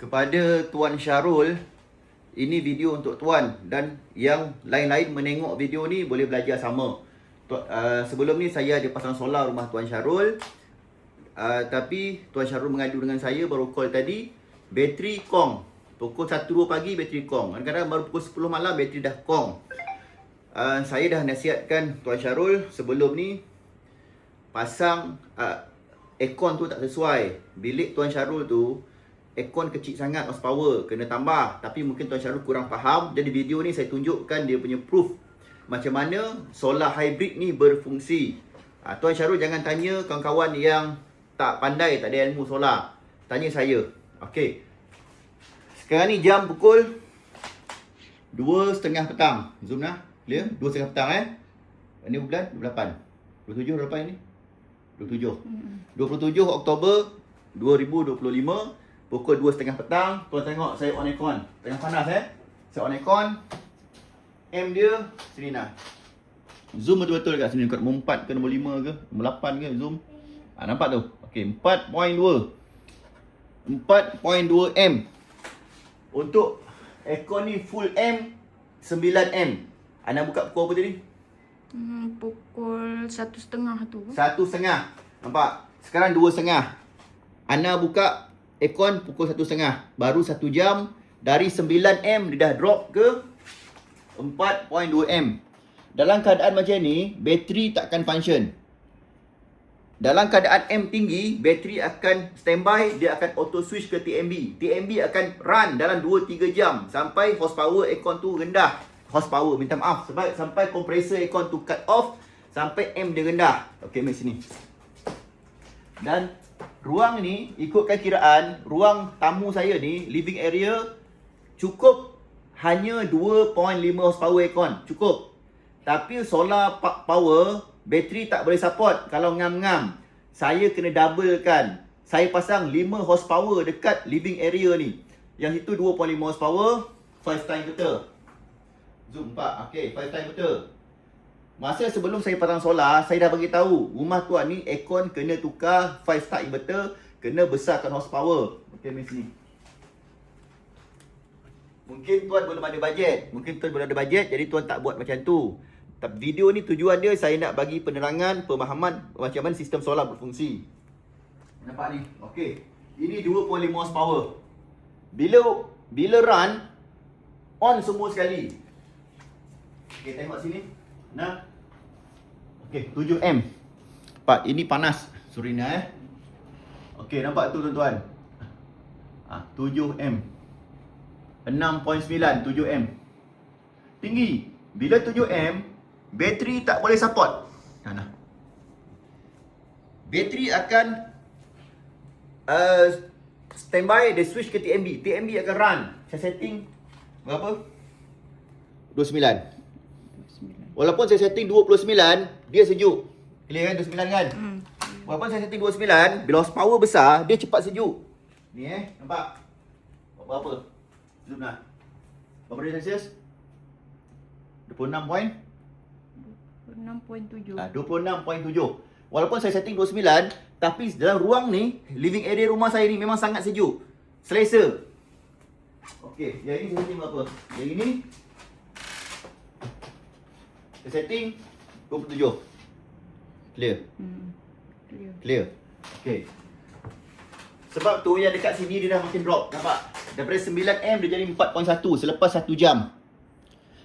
kepada Tuan Syarul ini video untuk tuan dan yang lain-lain menengok video ni boleh belajar sama. Tu, uh, sebelum ni saya ada pasang solar rumah Tuan Syarul. Uh, tapi Tuan Syarul mengadu dengan saya baru call tadi bateri kong. Pukul 1 2 pagi bateri kong. Kadang-kadang baru pukul 10 malam bateri dah kong. Uh, saya dah nasihatkan Tuan Syarul sebelum ni pasang uh, aircon tu tak sesuai. Bilik Tuan Syarul tu aircon kecil sangat horsepower kena tambah. Tapi mungkin Tuan Syarul kurang faham. Jadi video ni saya tunjukkan dia punya proof macam mana solar hybrid ni berfungsi. Ha, Tuan Syarul jangan tanya kawan-kawan yang tak pandai tak ada ilmu solar. Tanya saya. Okey. sekarang ni jam pukul 2.30 petang. Zoom lah clear 2.30 petang eh? Ini bulan 28 27 28 ni 27 27 Oktober 2025 Pukul 2.30 petang Tuan tengok saya on aircon. Tengah panas eh? Saya on aircon. M dia Sini nak Zoom betul-betul kat sini? Kat nombor 4 ke nombor 5 ke? Nombor 8 ke zoom? Ha, Nampak tu? Okay 4.2 4.2 M. Untuk Aircon ni full M 9M Anda buka pukul apa tadi? Hmm, pukul satu setengah tu. Satu setengah. Nampak? Sekarang dua setengah. Ana buka aircon pukul satu setengah. Baru satu jam Dari 9M dia dah drop ke 4.2M Dalam keadaan macam ni Bateri takkan function. Dalam keadaan M tinggi Bateri akan standby Dia akan auto switch ke TMB TMB akan run dalam 2-3 jam Sampai horsepower aircon tu rendah. Horsepower minta maaf. Sebab sampai kompresor aircon tu cut off Sampai M dia rendah. Okay mari sini. Dan ruang ni ikutkan kiraan ruang tamu saya ni living area cukup hanya 2.5 horsepower aircon cukup. Tapi solar power bateri tak boleh support kalau ngam-ngam. Saya kena doublekan. Saya pasang 5 horsepower dekat living area ni. Yang itu 2.5 horsepower 5 time betul. Zoom 4. Okey, 5 time betul. Masa sebelum saya pasang solar, saya dah bagi tahu rumah tuan ni aircon kena tukar 5 star inverter, kena besarkan horsepower. Okey, sini. Mungkin tuan belum ada bajet. Mungkin tuan belum ada bajet jadi tuan tak buat macam tu. Tapi video ni tujuan dia saya nak bagi penerangan, pemahaman macam mana sistem solar berfungsi. Nampak ni? Okey. Ini 2.5 horsepower. Bila bila run on semua sekali. Okey, tengok sini. Nah. Okey, 7M. Pak, ini panas Surina eh. Okey, nampak tu tuan-tuan. Ah, 7M. 6.9 7M. Tinggi. Bila 7M, bateri tak boleh support. Nah, nah. Bateri akan uh, standby dia switch ke TMB. TMB akan run. Saya setting berapa? 29. Walaupun saya setting 29, dia sejuk. Clear kan 29 kan? Hmm. Walaupun saya setting 29, bila horsepower besar, dia cepat sejuk. Ni eh, nampak? Berapa? Zoom lah. Berapa darjah Celsius? 26 point? 6.7. Ah, 26.7. Walaupun saya setting 29, tapi dalam ruang ni, living area rumah saya ni memang sangat sejuk. Selesa. Okey, yang ini saya setting berapa? Yang ini saya setting 27. Clear. Hmm. Clear. Clear. Okey. Sebab tu yang dekat sini dia dah makin drop. Nampak? Daripada 9M dia jadi 4.1 selepas 1 jam.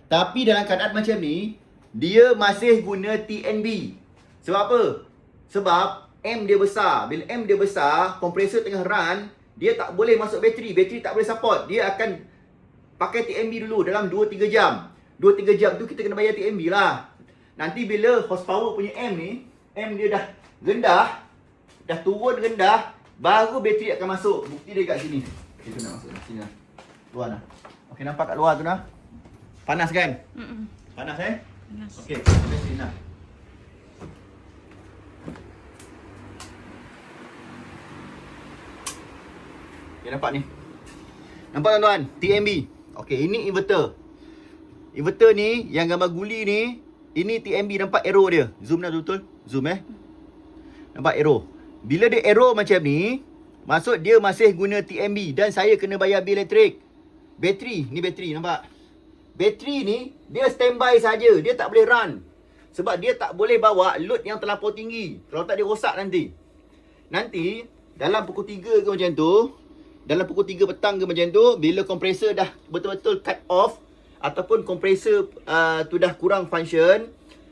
Tapi dalam keadaan macam ni, dia masih guna TNB. Sebab apa? Sebab M dia besar. Bila M dia besar, kompresor tengah run, dia tak boleh masuk bateri. Bateri tak boleh support. Dia akan pakai TNB dulu dalam 2-3 jam. 2-3 jam tu kita kena bayar TNB lah. Nanti bila horsepower punya M ni, M dia dah rendah, dah turun rendah, baru bateri akan masuk. Bukti dia kat sini. Kita nak masuk sini lah. Luar lah. Okey nampak kat luar tu dah. Panas kan? Hmm. Panas eh? Panas. Okey, kita sini lah. Okay, nampak ni. Nampak tuan-tuan? TMB. Okey, ini inverter. Inverter ni, yang gambar guli ni, ini TMB nampak arrow dia. Zoom dah betul? Zoom eh. Nampak arrow. Bila dia arrow macam ni, Maksud dia masih guna TMB dan saya kena bayar bil elektrik. Bateri, ni bateri nampak? Bateri ni dia standby saja, dia tak boleh run. Sebab dia tak boleh bawa load yang terlampau tinggi. Kalau tak dia rosak nanti. Nanti dalam pukul 3 ke macam tu, dalam pukul 3 petang ke macam tu, bila kompresor dah betul-betul cut off ataupun kompresor uh, tu dah kurang function,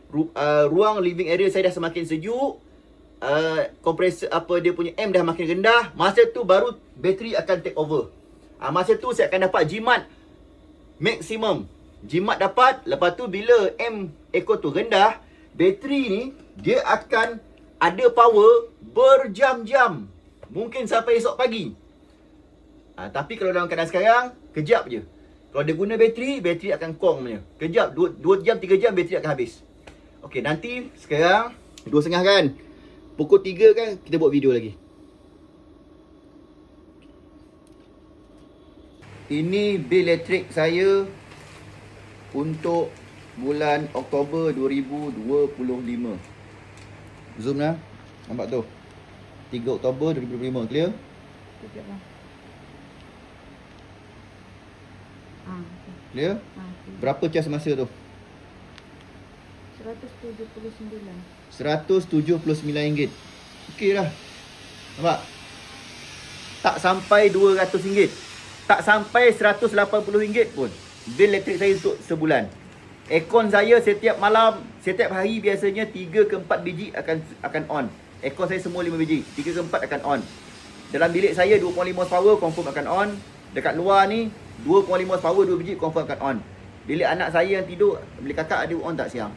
ru, uh, ruang living area saya dah semakin sejuk, uh, kompresor apa dia punya M dah makin rendah, masa tu baru bateri akan take over. Uh, masa tu saya akan dapat jimat maksimum. Jimat dapat, lepas tu bila M ekor tu rendah, bateri ni dia akan ada power berjam-jam. Mungkin sampai esok pagi. Ha, tapi kalau dalam keadaan sekarang, kejap je. Kalau dia guna bateri, bateri akan kong punya. Kejap, 2, 2 jam, 3 jam, bateri akan habis. Okey, nanti sekarang, 2.30 kan? Pukul 3 kan, kita buat video lagi. Ini bil elektrik saya untuk bulan Oktober 2025. Zoom lah. Nampak tu. 3 Oktober 2025. Clear? Sekejap lah. Ah, okey. Clear? Ah, okey. Berapa cas masa tu? 179. RM179. Okey lah. Nampak? Tak sampai RM200. Tak sampai RM180 pun. Bil elektrik saya untuk sebulan. Aircon saya setiap malam, setiap hari biasanya 3 ke 4 biji akan akan on. Aircon saya semua 5 biji. 3 ke 4 akan on. Dalam bilik saya 2.5 horsepower confirm akan on. Dekat luar ni 2.5 horsepower 2 biji confirm akan on. Bilik anak saya yang tidur, bilik kakak ada on tak siang?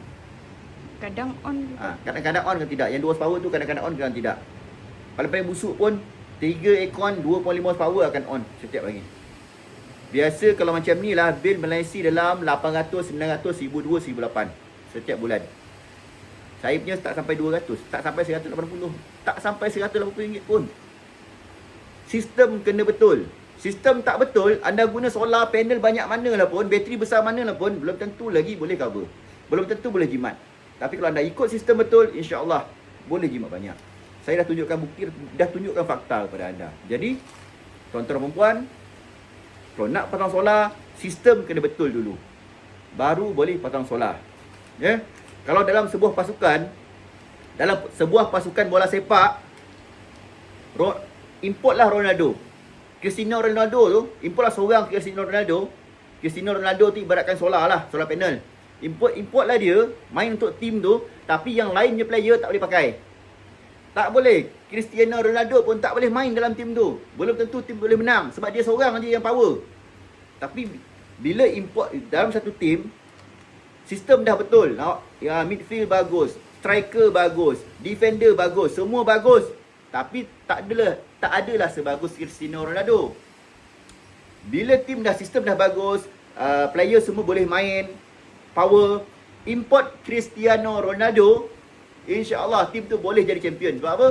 Kadang on juga. Ha, kadang-kadang on ke tidak? Yang 2 horsepower tu kadang-kadang on kadang tidak. Paling-paling busuk pun 3 aircon 2.5 horsepower akan on setiap hari. Biasa kalau macam ni lah bil Malaysia dalam 800, 900, 1002, 1008 setiap bulan. Saya punya tak sampai 200, tak sampai 180, tak sampai 180 ringgit pun. Sistem kena betul. Sistem tak betul, anda guna solar panel banyak mana lah pun, bateri besar mana lah pun, belum tentu lagi boleh cover. Belum tentu boleh jimat. Tapi kalau anda ikut sistem betul, insya-Allah boleh jimat banyak. Saya dah tunjukkan bukti, dah tunjukkan fakta kepada anda. Jadi, tuan-tuan perempuan, kalau nak pasang solar, sistem kena betul dulu. Baru boleh pasang solar. Ya? Kalau dalam sebuah pasukan, dalam sebuah pasukan bola sepak, Ro- importlah Ronaldo. Cristiano Ronaldo tu, importlah seorang Cristiano Ronaldo. Cristiano Ronaldo tu ibaratkan solar lah, solar panel. Import importlah dia, main untuk tim tu, tapi yang lainnya player tak boleh pakai. Tak boleh. Cristiano Ronaldo pun tak boleh main dalam tim tu. Belum tentu tim boleh menang sebab dia seorang aja yang power. Tapi bila import dalam satu tim, sistem dah betul. Ya, midfield bagus, striker bagus, defender bagus, semua bagus. Tapi tak adalah tak adalah sebagus Cristiano Ronaldo. Bila tim dah sistem dah bagus, uh, player semua boleh main, power, import Cristiano Ronaldo, insya-Allah tim tu boleh jadi champion. Sebab apa?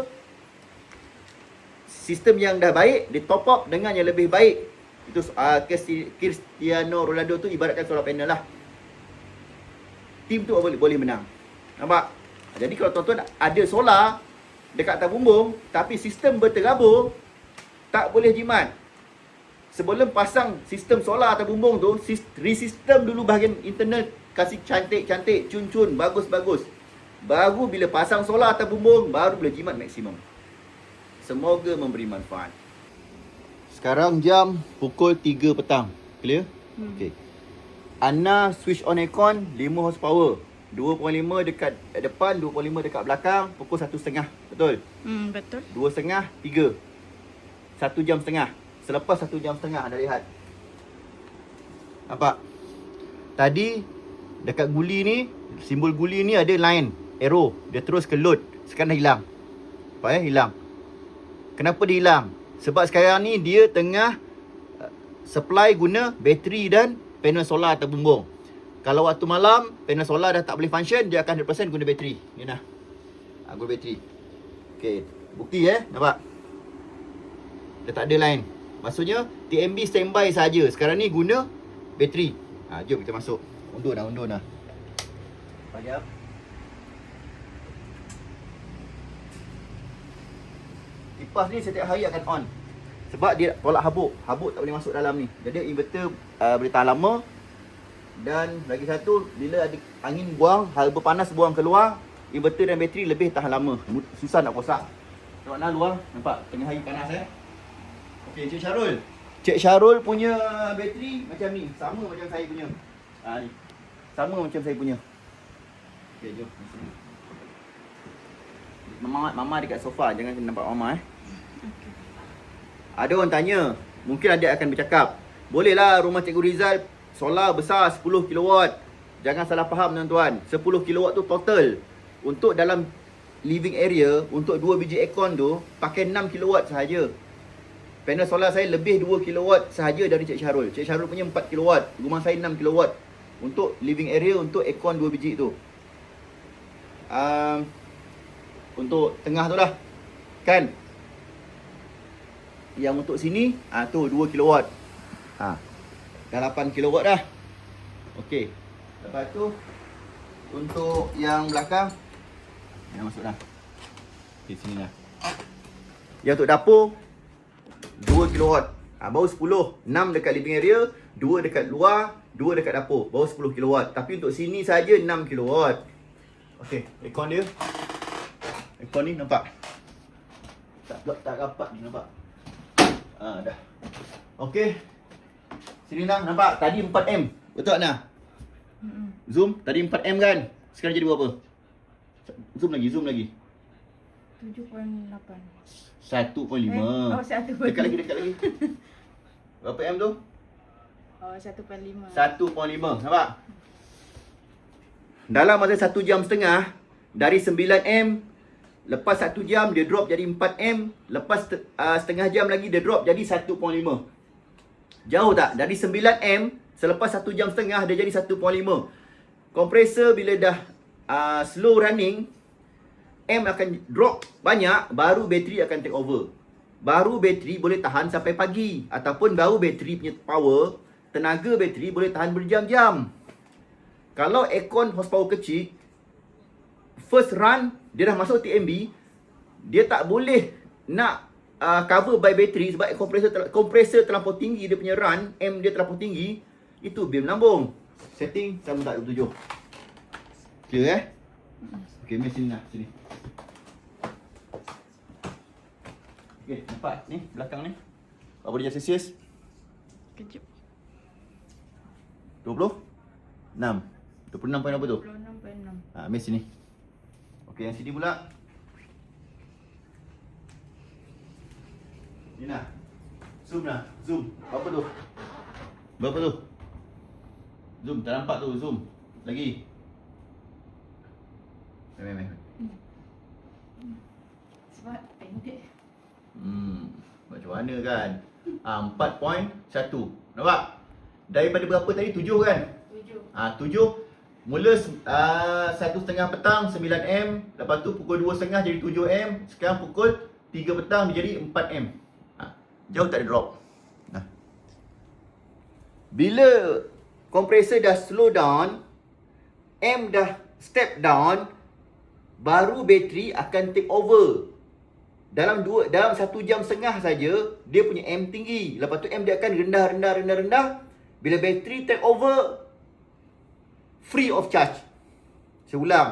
Sistem yang dah baik, di top up dengan yang lebih baik. Itu uh, Cristiano Ronaldo tu ibaratkan solar panel lah. Tim tu boleh boleh menang. Nampak? Jadi kalau tuan-tuan ada solar dekat atas bumbung tapi sistem berterabur tak boleh jimat. Sebelum pasang sistem solar atas bumbung tu, sis- resistem dulu bahagian internal kasih cantik-cantik, cun-cun, bagus-bagus. Baru bila pasang solar atas bumbung baru boleh jimat maksimum. Semoga memberi manfaat. Sekarang jam pukul 3 petang. Clear? Hmm. Okey. Ana switch on aircon 5 horsepower. 2.5 dekat depan, 2.5 dekat belakang, pukul 1.30. Betul? Hmm, betul. 2.30, 3. 1 jam setengah. Selepas 1 jam setengah anda lihat. Nampak? Tadi dekat guli ni, simbol guli ni ada line, arrow. Dia terus ke load. Sekarang dah hilang. Nampak ya? Hilang. Kenapa dia hilang? Sebab sekarang ni dia tengah uh, supply guna bateri dan panel solar atau bumbung. Kalau waktu malam, panel solar dah tak boleh function, dia akan 100% guna bateri. Ni nah. Ha, guna bateri. Okey, bukti eh, nampak? Dah tak ada line. Maksudnya TMB standby saja. Sekarang ni guna bateri. Ha, jom kita masuk. Undur dah, undur dah. Sekejap. kipas ni setiap hari akan on. Sebab dia tolak habuk. Habuk tak boleh masuk dalam ni. Jadi inverter uh, boleh tahan lama. Dan lagi satu, bila ada angin buang, haba panas buang keluar, inverter dan bateri lebih tahan lama. Susah nak rosak. Tengok nah luar, nampak tengah hari panas eh. Okey, Cik Syarul. Cik Syarul punya bateri macam ni, sama macam saya punya. Ha ni. Sama macam saya punya. Okey, jom. Mama mama dekat sofa, jangan nampak mama eh. Ada orang tanya, mungkin ada akan bercakap, bolehlah rumah Cikgu Rizal solar besar 10 kW. Jangan salah faham tuan-tuan. 10 kW tu total. Untuk dalam living area, untuk 2 biji aircon tu, pakai 6 kW sahaja. Panel solar saya lebih 2 kW sahaja dari Cik Syarul. Cik Syarul punya 4 kW. Rumah saya 6 kW. Untuk living area, untuk aircon 2 biji tu. Um, untuk tengah tu lah. Kan? Yang untuk sini, ah tu 2 kW. Ha. Dah 8 kW dah. Okey. Lepas tu untuk yang belakang yang masuk dah. Okey sini dah. Yang untuk dapur 2 kW. Ha, baru 10. 6 dekat living area, 2 dekat luar, 2 dekat dapur. Baru 10 kW. Tapi untuk sini saja 6 kW. Okey, aircon dia. Aircon ni nampak? Tak tak, rapat ni nampak. Ha, dah. Okey. Sini dah nampak tadi 4M. Betul tak Nah? Mm-mm. Zoom tadi 4M kan? Sekarang jadi berapa? Zoom lagi, zoom lagi. 7.8. 1.5. Eh, oh, 1.5. Dekat lagi, dekat lagi. Berapa M tu? Oh, 1.5. 1.5. Nampak? Dalam masa 1 jam setengah, dari 9M, lepas 1 jam dia drop jadi 4M, lepas uh, setengah jam lagi dia drop jadi 1.5. Jauh tak? Dari 9M, selepas 1 jam setengah dia jadi 1.5. Kompresor bila dah uh, slow running, M akan drop banyak, baru bateri akan take over. Baru bateri boleh tahan sampai pagi. Ataupun baru bateri punya power, tenaga bateri boleh tahan berjam-jam. Kalau aircon horsepower kecil, first run, dia dah masuk TMB, dia tak boleh nak uh, cover by bateri sebab kompresor tel- kompresor terlampau tinggi dia punya run, M dia terlampau tinggi, itu beam lambung. Setting sama tak 27. Clear eh? Okey, mari sini lah, sini. Okey, nampak ni belakang ni. Berapa darjah Celsius? Kejap. 20? 6. 26 poin apa tu? 26.6. Ha, mari sini. Okey, yang sini pula. Ni nak. Zoom lah. Zoom. Berapa tu? Berapa tu? Zoom. Tak nampak tu. Zoom. Lagi. Mari, mari, mari. Sebab pendek. Hmm. Macam mana kan? Ah, 4.1. Nampak? Daripada berapa tadi? 7 kan? 7. Ah, 7 Mula uh, satu setengah petang 9M Lepas tu pukul 2 setengah jadi 7M Sekarang pukul 3 petang dia jadi 4M ha, Jauh tak ada drop nah. Bila kompresor dah slow down M dah step down Baru bateri akan take over dalam dua dalam satu jam setengah saja dia punya M tinggi. Lepas tu M dia akan rendah rendah rendah rendah. Bila bateri take over free of charge. Saya ulang.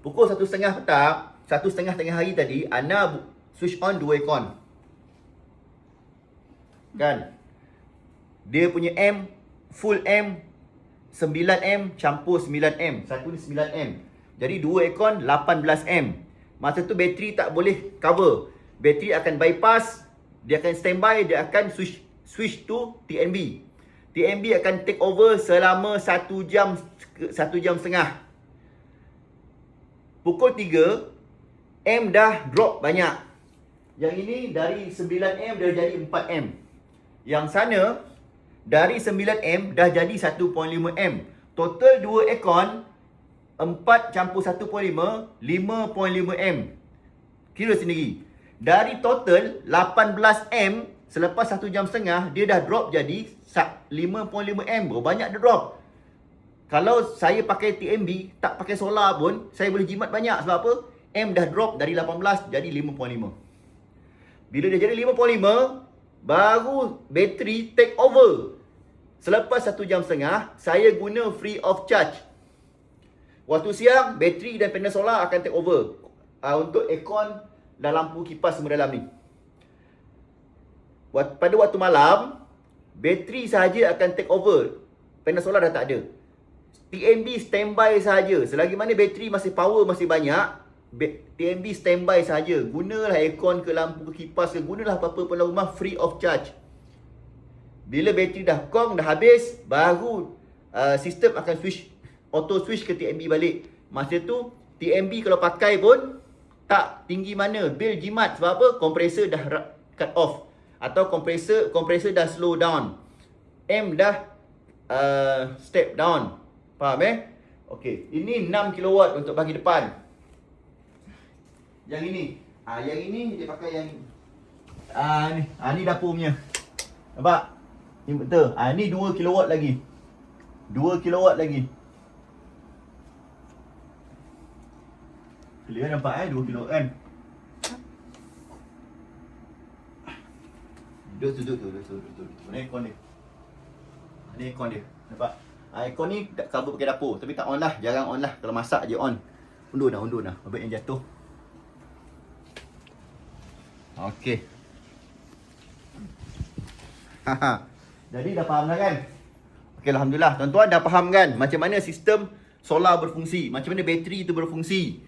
Pukul satu setengah petang, satu setengah tengah hari tadi, Ana switch on dua aircon. Kan? Dia punya M, full M, 9M campur 9M. Satu ni 9M. Jadi dua aircon 18M. Masa tu bateri tak boleh cover. Bateri akan bypass, dia akan standby, dia akan switch switch to TNB. TNB akan take over selama satu jam satu jam setengah. Pukul 3 M dah drop banyak. Yang ini dari 9M dah jadi 4M. Yang sana dari 9M dah jadi 1.5M. Total 2 aircon 4 campur 1.5 5.5M. Kira sendiri. Dari total 18M selepas 1 jam setengah dia dah drop jadi sa- 5.5M. Berapa banyak dia drop? Kalau saya pakai TMB, tak pakai solar pun, saya boleh jimat banyak. Sebab apa? M dah drop dari 18 jadi 5.5. Bila dia jadi 55, baru bateri take over. Selepas satu jam setengah, saya guna free of charge. Waktu siang, bateri dan panel solar akan take over. Uh, untuk aircon dan lampu kipas semua dalam ni. Pada waktu malam, bateri sahaja akan take over. Panel solar dah tak ada. TMB standby sahaja. Selagi mana bateri masih power masih banyak, TMB standby sahaja. Gunalah aircon ke lampu ke kipas ke, gunalah apa-apa pun dalam rumah free of charge. Bila bateri dah kong, dah habis, baru uh, sistem akan switch, auto switch ke TMB balik. Masa tu, TMB kalau pakai pun, tak tinggi mana. Bil jimat. Sebab apa? Kompresor dah cut off. Atau kompresor kompresor dah slow down. M dah uh, step down. Faham eh? Okey, ini 6 kW untuk bagi depan. Yang ini. Ah, yang ini dia pakai yang ah ni. Ah ni dapur punya. Nampak? Ni betul. Ah ni 2 kW lagi. 2 kW lagi. Clear nampak eh 2 kilo kan? Duduk tu, duduk tu, duduk tu, duduk tu. Ni aircon dia. Ni aircon dia. Nampak? Ah, aircon ni cover pakai dapur. Tapi tak on lah. Jarang on lah. Kalau masak je on. Undur dah, undur dah. Abang yang jatuh. Okey. Jadi dah faham dah kan? Okey, Alhamdulillah. Tuan-tuan dah faham kan? Macam mana sistem solar berfungsi. Macam mana bateri itu berfungsi.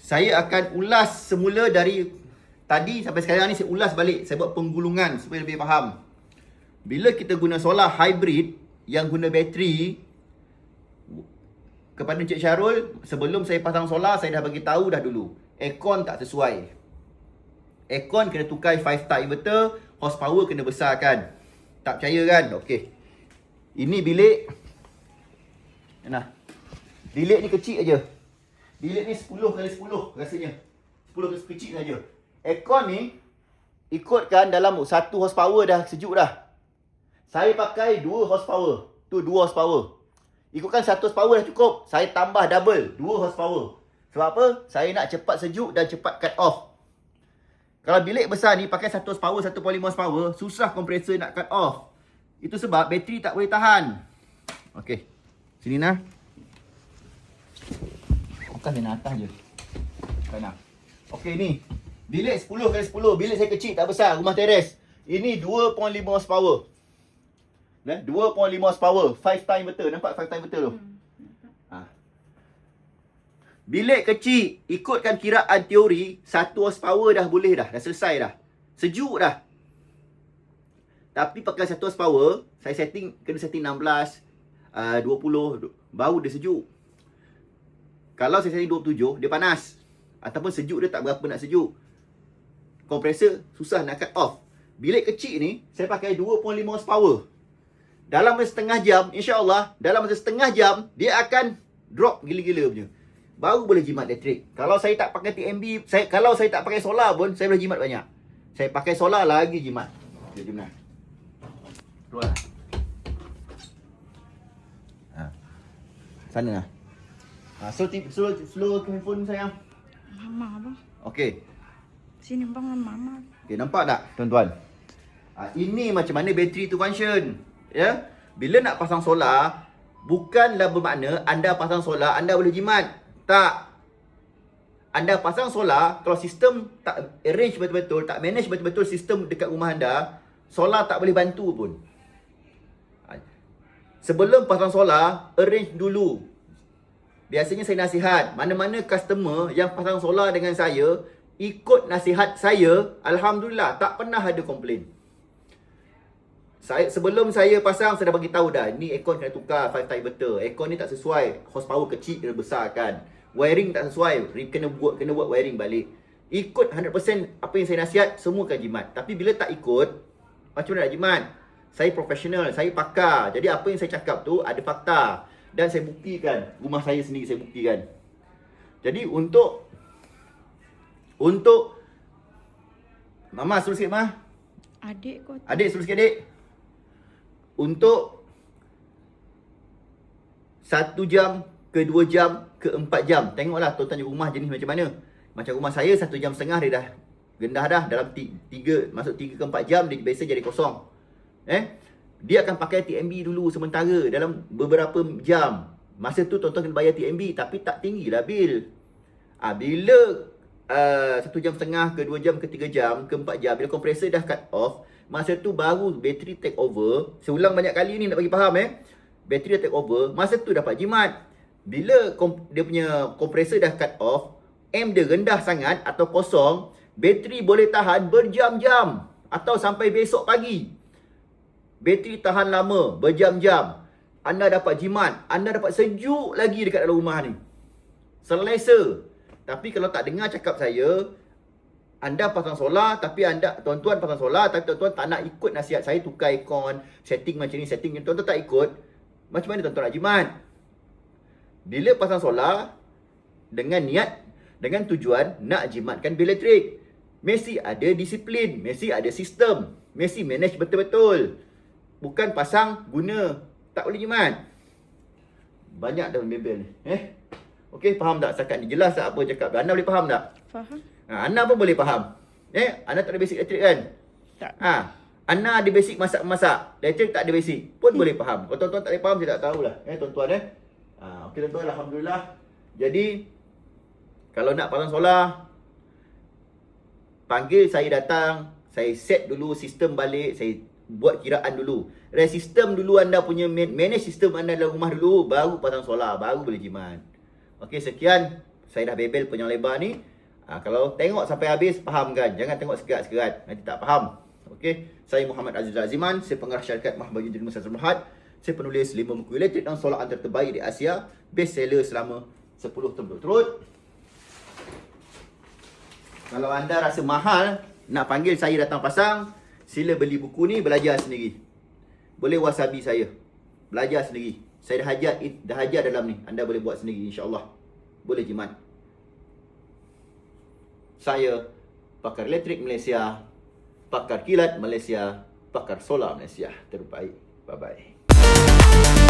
Saya akan ulas semula dari tadi sampai sekarang ni saya ulas balik. Saya buat penggulungan supaya lebih faham. Bila kita guna solar hybrid yang guna bateri kepada Encik Syarul, sebelum saya pasang solar saya dah bagi tahu dah dulu. Aircon tak sesuai. Aircon kena tukar 5 star inverter, horsepower kena besarkan. Tak percaya kan? Okey. Ini bilik. Nah. Bilik ni kecil aja. Bilik ni 10 kali 10 rasanya. 10 kali kecil saja. Aircon ni ikutkan dalam 1 horsepower dah sejuk dah. Saya pakai 2 horsepower. Tu 2 horsepower. Ikutkan 1 horsepower dah cukup. Saya tambah double 2 horsepower. Sebab apa? Saya nak cepat sejuk dan cepat cut off. Kalau bilik besar ni pakai 1 horsepower, 1.5 horsepower, susah kompresor nak cut off. Itu sebab bateri tak boleh tahan. Okey. Sini nah. Bukan dia nak atas je. Bukan nak. Okey ni. Bilik 10 kali 10. Bilik saya kecil tak besar. Rumah teres. Ini 2.5 horsepower. Nah, 2.5 horsepower. 5 time betul. Nampak 5 time betul tu? Ha. Bilik kecil, ikutkan kiraan teori, 1 horsepower dah boleh dah. Dah selesai dah. Sejuk dah. Tapi pakai 1 horsepower, saya setting, kena setting 16, uh, 20, baru dia sejuk. Kalau saya setting 27, dia panas. Ataupun sejuk dia tak berapa nak sejuk. Kompresor susah nak cut off. Bilik kecil ni, saya pakai 2.5 horsepower. Dalam setengah jam, insya-Allah, dalam setengah jam, dia akan drop gila-gila punya. Baru boleh jimat elektrik. Kalau saya tak pakai TMB, saya kalau saya tak pakai solar pun, saya boleh jimat banyak. Saya pakai solar lagi jimat. Dia jimat. Keluar. Ha. Sana lah. Ha, so, tip, slow, slow ke handphone sayang. Mama abang. Okey. Sini bang mama. Okay, nampak tak tuan-tuan? Ha, ini macam mana bateri tu function. Ya? Bila nak pasang solar, bukanlah bermakna anda pasang solar, anda boleh jimat. Tak. Anda pasang solar, kalau sistem tak arrange betul-betul, tak manage betul-betul sistem dekat rumah anda, solar tak boleh bantu pun. Sebelum pasang solar, arrange dulu. Biasanya saya nasihat, mana-mana customer yang pasang solar dengan saya, ikut nasihat saya, Alhamdulillah, tak pernah ada komplain. Saya sebelum saya pasang saya dah bagi tahu dah ni aircon kena tukar 5 type betul. Aircon ni tak sesuai, horsepower kecil kena besarkan. Wiring tak sesuai, kena buat kena buat wiring balik. Ikut 100% apa yang saya nasihat semua akan jimat. Tapi bila tak ikut, macam mana nak jimat? Saya profesional, saya pakar. Jadi apa yang saya cakap tu ada fakta dan saya buktikan. Rumah saya sendiri saya buktikan. Jadi untuk untuk Mama suruh sikit mah. Adik kau. Adik suruh sikit adik. Untuk satu jam ke dua jam ke empat jam. Tengoklah tuan-tuan rumah jenis macam mana. Macam rumah saya satu jam setengah dia dah gendah dah dalam 3 masuk 3 ke 4 jam dia biasa jadi kosong. Eh? Dia akan pakai TMB dulu sementara dalam beberapa jam. Masa tu tuan-tuan kena bayar TMB tapi tak tinggilah bil. Ah bila uh, 1 jam setengah ke 2 jam ke 3 jam ke 4 jam bila kompresor dah cut off, masa tu baru bateri take over. Seulang banyak kali ni nak bagi faham eh. Bateri dah take over, masa tu dapat jimat. Bila dia punya kompresor dah cut off, M dia rendah sangat atau kosong, bateri boleh tahan berjam-jam atau sampai besok pagi. Bateri tahan lama, berjam-jam. Anda dapat jimat, anda dapat sejuk lagi dekat dalam rumah ni. Selesa. Tapi kalau tak dengar cakap saya, anda pasang solar tapi anda tuan-tuan pasang solar tapi tuan-tuan tak nak ikut nasihat saya tukar aircon, setting macam ni, setting ni tuan-tuan tak ikut. Macam mana tuan-tuan nak jimat? Bila pasang solar dengan niat dengan tujuan nak jimatkan bil elektrik. Mesti ada disiplin, mesti ada sistem, mesti manage betul-betul. Bukan pasang guna tak boleh jimat. Banyak dah membel ni. Eh? Okey, faham tak? Setakat ni jelas tak apa cakap? Anda boleh faham tak? Faham? Ha, Anda pun boleh faham. Eh, anda tak ada basic elektrik kan? Tak. Ha, Anda ada basic masak-masak. Elektrik tak ada basic. Pun boleh faham. Kalau tuan-tuan tak boleh faham, saya tak tahulah. Eh, tuan-tuan eh. Okey tuan-tuan, Alhamdulillah. Jadi, kalau nak pasang solar, panggil saya datang. Saya set dulu sistem balik. Saya buat kiraan dulu. Dan sistem dulu anda punya man- manage sistem anda dalam rumah dulu. Baru pasang solar. Baru boleh jimat. Okey, sekian. Saya dah bebel panjang lebar ni. Ha, kalau tengok sampai habis, faham kan? Jangan tengok sekerat-sekerat. Nanti tak faham. Okey. Saya Muhammad Aziz Aziman. Saya pengarah syarikat Mahbagi Jurnal Masjid Berhad. Saya penulis 5 buku elektrik dan solar antara terbaik di Asia. Best seller selama 10 tahun berturut. Kalau anda rasa mahal, nak panggil saya datang pasang, sila beli buku ni, belajar sendiri. Boleh wasabi saya. Belajar sendiri. Saya dah hajar, dah hajar dalam ni. Anda boleh buat sendiri insyaAllah. Boleh jimat. Saya pakar elektrik Malaysia, pakar kilat Malaysia, pakar solar Malaysia terbaik. Bye Thank you.